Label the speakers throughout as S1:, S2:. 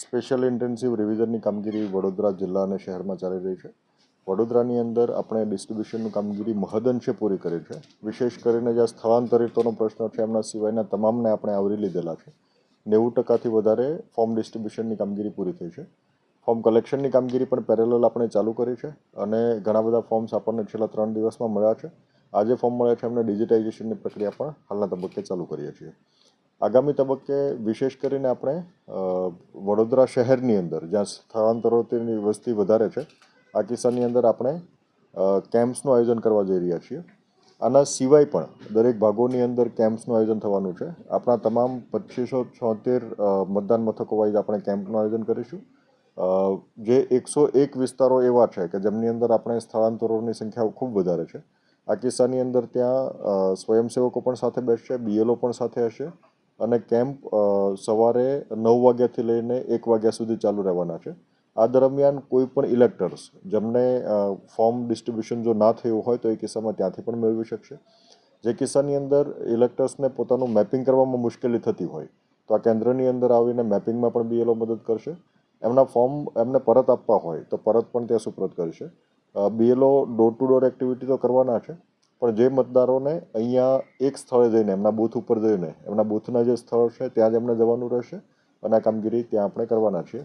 S1: Special intensive રિવિઝનની કામગીરી વડોદરા જિલ્લા અને શહેરમાં ચાલી રહી છે. વડોદરાની અંદર આપણે ડિસ્ટ્રીબ્યુશનની કામગીરી મહદઅંશે પૂરી કરી છે. વિશેષ કરીને જ્યાં સ્થળાંતરિતોનો પ્રશ્ન છે, એમના સિવાયના તમામને આપણે આવરી લીધેલા છે. નેવું ટકાથી વધારે ફોર્મ ડિસ્ટ્રીબ્યુશનની કામગીરી પૂરી થઈ છે. ફોર્મ કલેક્શનની કામગીરી પણ પેરેલલ આપણે ચાલુ કરી છે અને ઘણા બધા ફોર્મ્સ આપણને છેલ્લા ત્રણ દિવસમાં મળ્યા છે. આજે ફોર્મ મળ્યા છે, એમને ડિજિટાઇઝેશનની પ્રક્રિયા પણ હાલના તબક્કે ચાલુ કરીએ છીએ. આગામી તબક્કે વિશેષ કરીને આપણે વડોદરા શહેરની અંદર, જ્યાં સ્થળાંતરોની વસ્તી વધારે છે, આ કિસ્સાની અંદર આપણે કેમ્પ્સનું આયોજન કરવા જઈ રહ્યા છીએ. આના સિવાય પણ દરેક ભાગોની અંદર કેમ્પ્સનું આયોજન થવાનું છે. આપણા તમામ પચીસો છોતેર મતદાન મથકો વાઇઝ આપણે કેમ્પનું આયોજન કરીશું. જે એકસો એક વિસ્તારો એવા છે કે જેમની અંદર આપણે સ્થળાંતરોની સંખ્યા ખૂબ વધારે છે. આ કિસ્સાની અંદર ત્યાં સ્વયંસેવકો પણ સાથે બેસશે, બીએલઓ પણ સાથે હશે. અને કેમ્પ સવારે નવ વાગ્યાથી લઈને એક વાગ્યા સુધી ચાલુ રહેવાના છે. આ દરમિયાન કોઈ પણ ઇલેક્ટર્સ જેમને ફોર્મ ડિસ્ટ્રીબ્યુશન જો ના થયું હોય તો એ કિસ્સામાં ત્યાંથી પણ મેળવી શકશે. જે કિસ્સાની અંદર ઇલેક્ટર્સને પોતાનું મેપિંગ કરવામાં મુશ્કેલી થતી હોય, તો આ કેન્દ્રની અંદર આવીને મેપિંગમાં પણ બીએલઓ મદદ કરશે. એમના ફોર્મ એમને પરત આપવા હોય તો પરત પણ ત્યાં સુપ્રત કરશે. BLO door to door activity તો કરવાના છે પણ જે મતદારોને અહીંયા એક સ્થળે જઈને, એમના બૂથ ઉપર જઈને, એમના બૂથના જે સ્થળ છે, ત્યાં જ એમને જવાનું રહેશે અને આ કામગીરી ત્યાં આપણે કરવાના છીએ.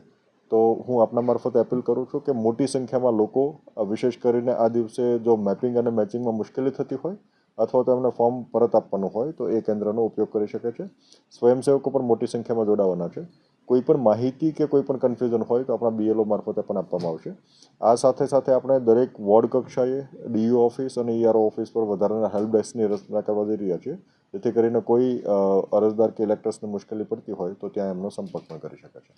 S1: તો હું આપના મારફતે અપીલ કરું છું કે મોટી સંખ્યામાં લોકો વિશેષ કરીને આ દિવસે જો મેપિંગ અને મેચિંગમાં મુશ્કેલી થતી હોય અથવા તો એમને ફોર્મ પરત આપવાનું હોય, તો એ કેન્દ્રનો ઉપયોગ કરી શકે છે. સ્વયંસેવકો પણ મોટી સંખ્યામાં જોડાવાના છે. કોઈ પણ માહિતી કે કોઈ પણ કન્ફ્યુઝન હોય તો આપણા બીએલઓ મારફતે પણ આપવામાં આવશે. આ સાથે સાથે આપણે દરેક વોર્ડ કક્ષાએ ડીયુ ઓફિસ અને ઈઆરઓ ઓફિસ પર વધારાના હેલ્પ ડેસ્કની રચના કરવા જઈ રહ્યા છીએ. જેથી કરીને કોઈ અરજદાર કે ઇલેક્ટર્સને મુશ્કેલી પડતી હોય તો ત્યાં એમનો સંપર્ક પણ કરી શકે છે.